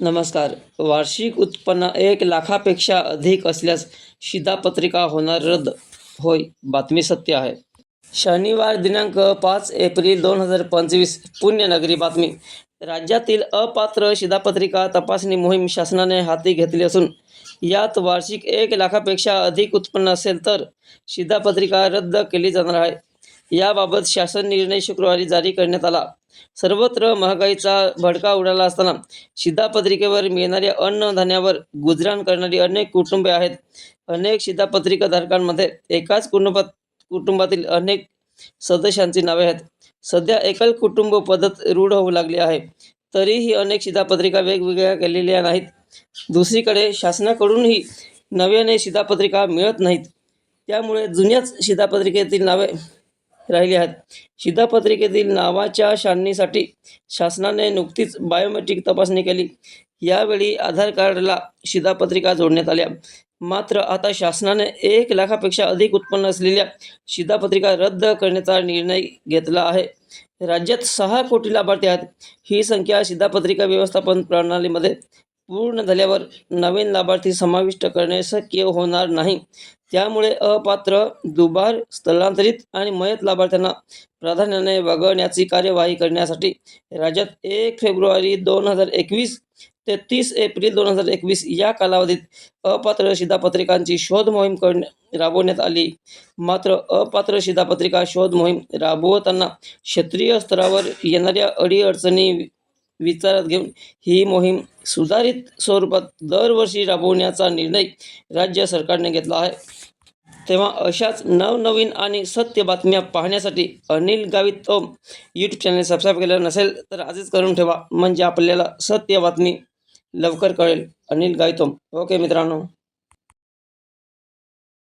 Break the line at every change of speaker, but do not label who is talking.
नमस्कार. वार्षिक उत्पन्न एक लाखापेक्षा अधिक असल्यास शिधापत्रिका होणार रद्द. होय बातमी सत्य आहे. शनिवार दिनांक पाच एप्रिल दोन हजार पंचवीस पुण्यनगरी बातमी. राज्यातील अपात्र शिधापत्रिका तपासणी मोहीम शासनाने हाती घेतली असून यात वार्षिक एक लाखापेक्षा अधिक उत्पन्न असेल तर शिधापत्रिका रद्द केली जाणार आहे. याबाबत शासन निर्णय शुक्रवारी जारी करण्यात आला. सर्वत्र महागाईचा भडका उडाला असताना शिधापत्रिकेवर मिळणाऱ्या अन्नधान्यावर गुजराण करणारी अनेक कुटुंबे आहेत. अनेक शिधापत्रिकाधारकांमध्ये एकाच कुटुंबात कुटुंबातील अनेक सदस्यांची नावे आहेत. सध्या एकल कुटुंब पद्धत रूढ होऊ लागली आहे. तरीही अनेक शिधापत्रिका वेगवेगळ्या केलेल्या नाहीत. दुसरीकडे शासनाकडूनही नव्याने शिधापत्रिका मिळत नाहीत. त्यामुळे जुन्याच शिधापत्रिकेतील नावे राहिली आहेत. शिधापत्रिकेतील नावाच्या छाननीसाठी शासनाने नुकतीच बायोमेट्रिक तपासणी केली. यावेळी आधार कार्डला शिधापत्रिका जोडण्यात आल्या. मात्र आता शासनाने एक लाखापेक्षा अधिक उत्पन्न असलेल्या शिधापत्रिका रद्द करण्याचा निर्णय घेतला आहे. राज्यात सहा कोटी लाभार्थी आहेत. ही संख्या शिधापत्रिका व्यवस्थापन प्रणालीमध्ये पूर्ण झाल्यावर नवीन लाभार्थी समाविष्ट करणे शक्य होणार नाही. त्यामुळे अपात्र दुबार स्थलांतरित आणि मयत लाभार्थ्यांना प्राधान्याने वगळण्याची कार्यवाही करण्यासाठी राज्यात एक फेब्रुवारी दोन हजार एकवीस ते तीस एप्रिल दोन हजार एकवीस या कालावधीत अपात्र शिधापत्रिकांची शोध मोहीम करण्या राबवण्यात आली. मात्र अपात्र शिधापत्रिका शोध मोहीम राबवताना क्षेत्रीय स्तरावर येणाऱ्या अडीअडचणी विचारात घेऊन ही मोहीम सुधारित स्वरूपात दरवर्षी राबवण्याचा निर्णय राज्य सरकारने घेतला आहे. तेव्हा अशाच नवनवीन आणि सत्य बातम्या पाहण्यासाठी Anil Gavit Om YouTube channel subscribe केलं नसेल तर आजच करून ठेवा. म्हणजे आपल्याला सत्य बातमी लवकर कळेल. अनिल गावित ओम ओके मित्रांनो.